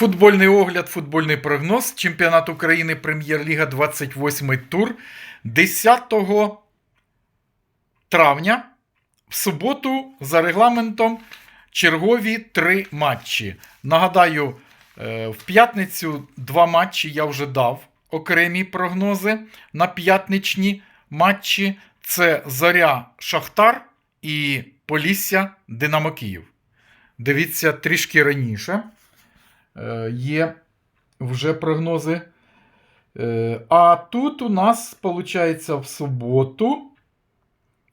Футбольний огляд, футбольний прогноз. Чемпіонат України Прем'єр-ліга 28 тур 10 травня. В суботу за регламентом чергові три матчі. Нагадаю, е, в п'ятницю два матчі я вже дав окремі прогнози на п'ятничні матчі. Це Зоря Шахтар і Полісся Динамо Київ. Дивіться трішки раніше. Е, Є вже прогнози. Е, А тут у нас, виходить, в суботу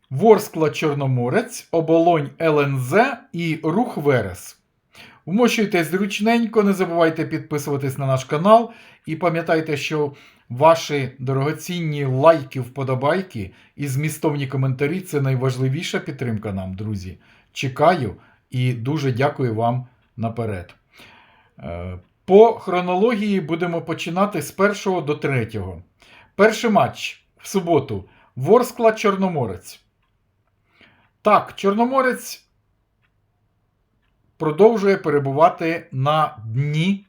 Ворскла Чорноморець, Оболонь ЛНЗ і Рух Верес. Вмощуйтесь зручненько, не забувайте підписуватись на наш канал. І пам'ятайте, що ваші дорогоцінні лайки, вподобайки і змістовні коментарі це найважливіша підтримка нам, друзі. Чекаю і дуже дякую вам наперед. Е, По хронології будемо починати з першого до третього. Перший матч в суботу. Ворскла Чорноморець. Так, Чорноморець продовжує перебувати на дні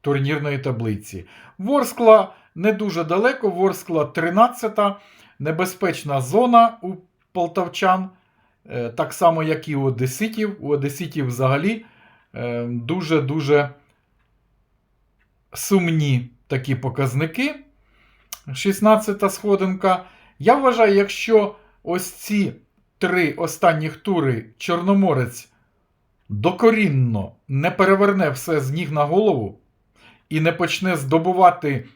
турнірної таблиці. Ворскла не дуже далеко. Ворскла 13-та. Небезпечна зона у полтавчан. Е, Так само, як і у Одеситів. У Одеситів взагалі дуже-дуже сумні такі показники. 16-та сходинка. Я вважаю, якщо ось ці три останніх тури Чорноморець докорінно не переверне все з ніг на голову і не почне здобувати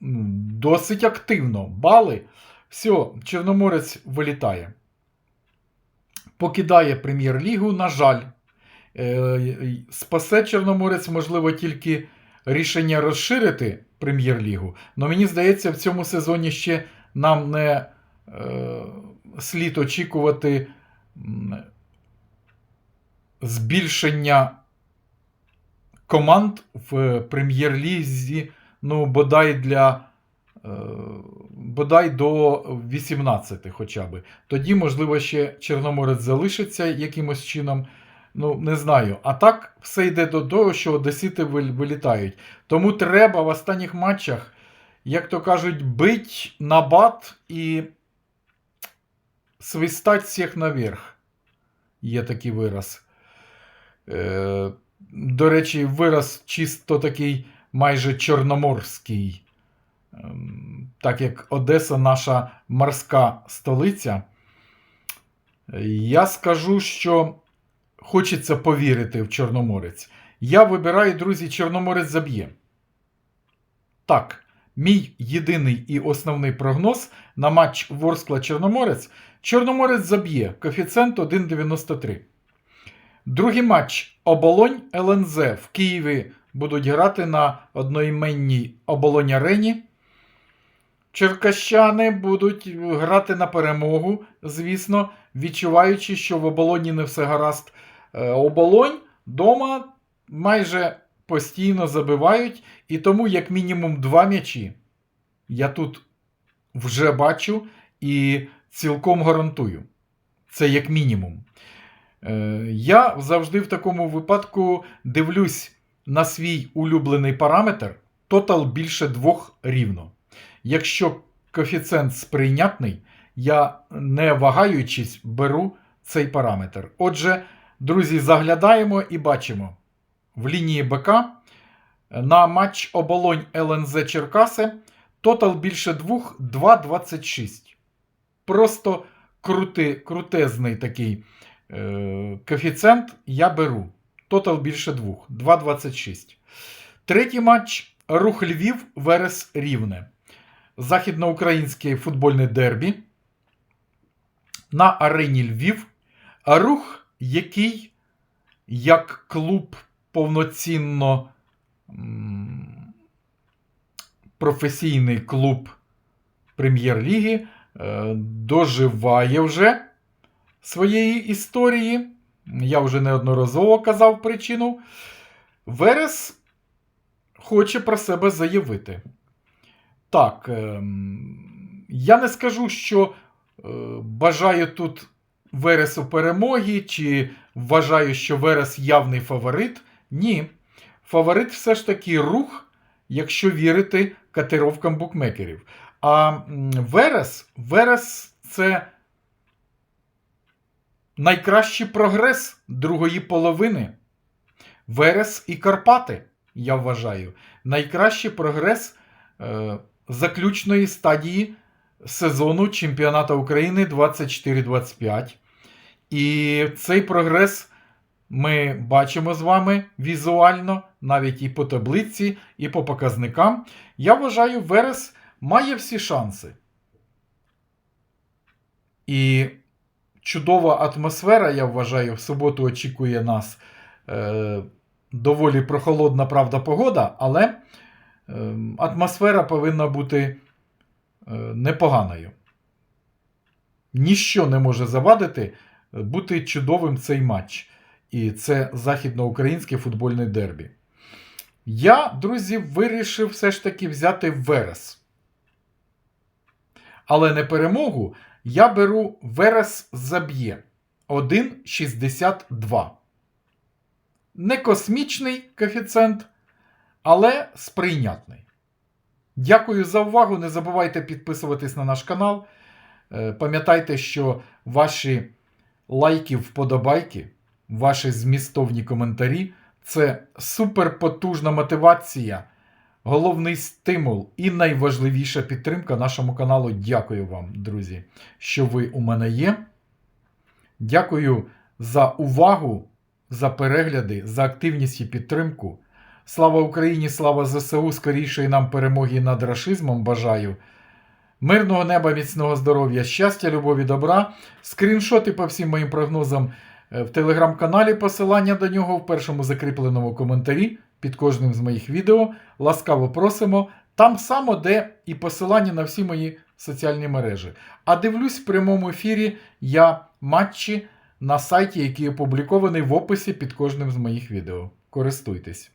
ну, досить активно бали, все, Чорноморець вилітає. Покидає прем'єр-лігу, на жаль. Е, Спасе Чорноморець, можливо, тільки рішення розширити прем'єр-лігу. Але мені здається, в цьому сезоні ще нам не е, слід очікувати збільшення команд в прем'єр-лізі, ну, бодай для. е, Бодай до 18 хоча б. Тоді, можливо, ще Чорноморець залишиться якимось чином. Ну, не знаю. А так все йде до того, що Одесити вилітають. Тому треба в останніх матчах, як то кажуть, бить на бат і свистать всіх наверх. Є такий вираз. Е, до речі, вираз чисто такий майже чорноморський. Ем, Так як Одеса наша морська столиця. Я скажу, що хочеться повірити в Чорноморець. Я вибираю, друзі, Чорноморець заб'є. Так, мій єдиний і основний прогноз на матч Ворскла-Чорноморець. Чорноморець заб'є коефіцієнт 1,93. Другий матч Оболонь ЛНЗ в Києві будуть грати на одноіменній Оболонь Арені. Черкащани будуть грати на перемогу, звісно, відчуваючи, що в оболоні не все гаразд. Е, Оболонь дома майже постійно забивають, і тому, як мінімум, два м'ячі я тут вже бачу і цілком гарантую. Це як мінімум. Е, Я завжди в такому випадку дивлюсь на свій улюблений параметр тотал більше двох рівно. Якщо коефіцієнт сприйнятний, я не вагаючись беру цей параметр. Отже, друзі, заглядаємо і бачимо в лінії БК на матч оболонь ЛНЗ Черкаси тотал більше двох 2,26. Просто крути, крутезний такий е, коефіцієнт я беру. Тотал більше двох 2,26. Третій матч Рух Львів Верес Рівне західноукраїнське футбольне дербі на арені Львів. Рух, який як клуб повноцінно професійний клуб Прем'єр-ліги, е, доживає вже своєї історії. Я вже неодноразово казав причину. Верес хоче про себе заявити. Так, ем, я не скажу, що е, бажаю тут Вересу перемоги, чи вважаю, що Верес явний фаворит. Ні. фаворит все ж таки рух, якщо вірити котировкам букмекерів. А Верес, Верес це найкращий прогрес другої половини. Верес і Карпати, я вважаю, найкращий прогрес е, заключної стадії сезону чемпіонату України 24-25. І цей прогрес ми бачимо з вами візуально, навіть і по таблиці, і по показникам. Я вважаю, Верес має всі шанси. І чудова атмосфера, я вважаю, в суботу очікує нас. Е, доволі прохолодна, правда, погода, але е, атмосфера повинна бути е, непоганою. Ніщо не може завадити бути чудовим цей матч. І це західноукраїнське футбольне дербі. Я, друзі, вирішив все ж таки взяти Верес. Але не перемогу. Я беру Верес заб'є 1,62. Не космічний коефіцієнт, але сприйнятний. Дякую за увагу. Не забувайте підписуватись на наш канал. Е, Пам'ятайте, що ваші лайки, вподобайки, ваші змістовні коментарі це суперпотужна мотивація, головний стимул і найважливіша підтримка нашому каналу. Дякую вам, друзі, що ви у мене є. Дякую за увагу, за перегляди, за активність і підтримку. Слава Україні, слава ЗСУ, скорішої нам перемоги над рашизмом бажаю. Мирного неба, міцного здоров'я, щастя, любові, добра. Скріншоти по всім моїм прогнозам е, в телеграм-каналі, посилання до нього в першому закріпленому коментарі під кожним з моїх відео. Ласкаво просимо. Там само, де і посилання на всі мої соціальні мережі. А дивлюсь в прямому ефірі я матчі на сайті, який опублікований в описі під кожним з моїх відео. Користуйтесь.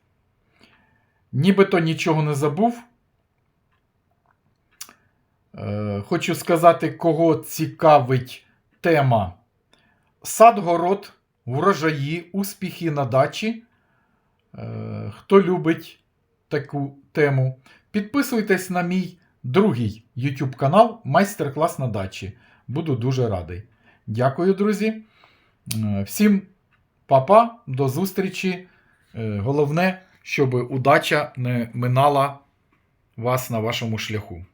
Нібито нічого не забув. Е, Хочу сказати, кого цікавить тема сад-город, врожаї, успіхи на дачі. Е, Хто любить таку тему, підписуйтесь на мій другий YouTube канал Майстер-клас на дачі. Буду дуже радий. Дякую, друзі. Е, Всім папа, до зустрічі. Головне, щоб удача не минала вас на вашому шляху.